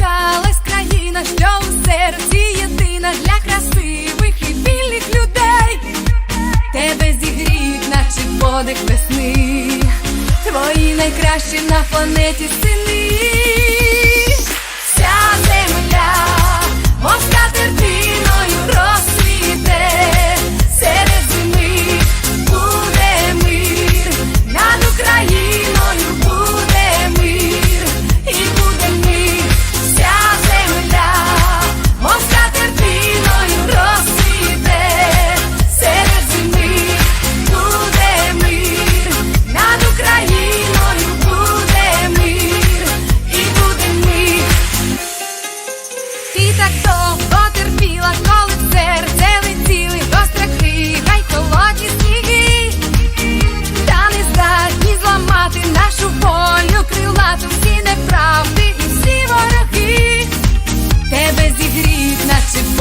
закохалась країна, що у серці єдина для красивих і вільних людей. Тебе зігріть наче подих весни, твої найкращі на планеті сини. Вся земля, мов скатертиною росла